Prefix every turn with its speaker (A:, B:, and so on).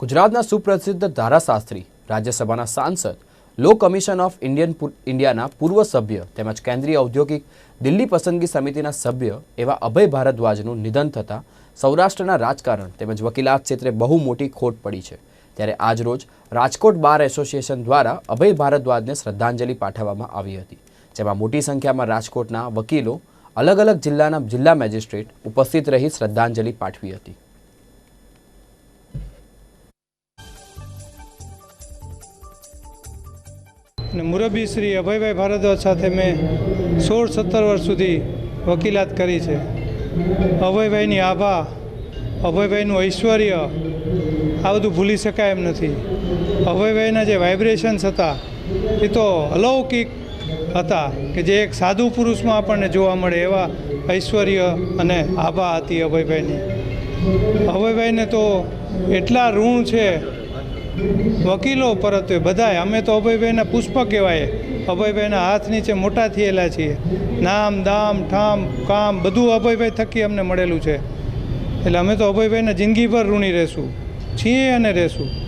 A: ગુજરાતના સુપ્રસિદ્ધ ધારાશાસ્ત્રી, રાજ્યસભાના સાંસદ લો કમિશન ઓફ ઇન્ડિયન ઇન્ડિયાના પૂર્વ સભ્ય તેમજ કેન્દ્રીય ઔદ્યોગિક દિલ્હી પસંદગી સમિતિના સભ્ય એવા અભય ભારદ્વાજનું નિધન થતાં સૌરાષ્ટ્રના રાજકારણ તેમજ વકીલાત ક્ષેત્રે બહુ મોટી ખોટ પડી છે. ત્યારે આજરોજ રાજકોટ બાર એસોસિએશન દ્વારા અભય ભારદ્વાજને શ્રદ્ધાંજલિ પાઠવવામાં આવી હતી, જેમાં મોટી સંખ્યામાં રાજકોટના વકીલો, અલગ અલગ જિલ્લાના જિલ્લા મેજિસ્ટ્રેટ ઉપસ્થિત રહી શ્રદ્ધાંજલિ પાઠવી હતી.
B: અને મુરબ્બી શ્રી અભયભાઈ ભારદ્વાજ સાથે મેં સોળ સત્તર વર્ષ સુધી વકીલાત કરી છે. અભયભાઈની આભા, અભયભાઈનું ઐશ્વર્ય, આ બધું ભૂલી શકાય એમ નથી. અભયભાઈના જે વાઇબ્રેશન્સ હતા, એ તો અલૌકિક હતા કે જે એક સાધુ પુરુષમાં આપણને જોવા મળે એવા ઐશ્વર્ય અને આભા હતી અભયભાઈની. અભયભાઈને તો એટલા ઋણ છે વકીલો પરત્વે બધાય. અમે તો અભયભાઈના પુષ્પ કહેવાય. અભયભાઈના હાથ નીચે મોટા થયેલા છીએ. નામ, દામ, ઠામ, કામ બધું અભયભાઈ થકી અમને મળેલું છે. એટલે અમે તો અભયભાઈને જિંદગીભર ઋણી રહેશું. છીએ અને રહેશું.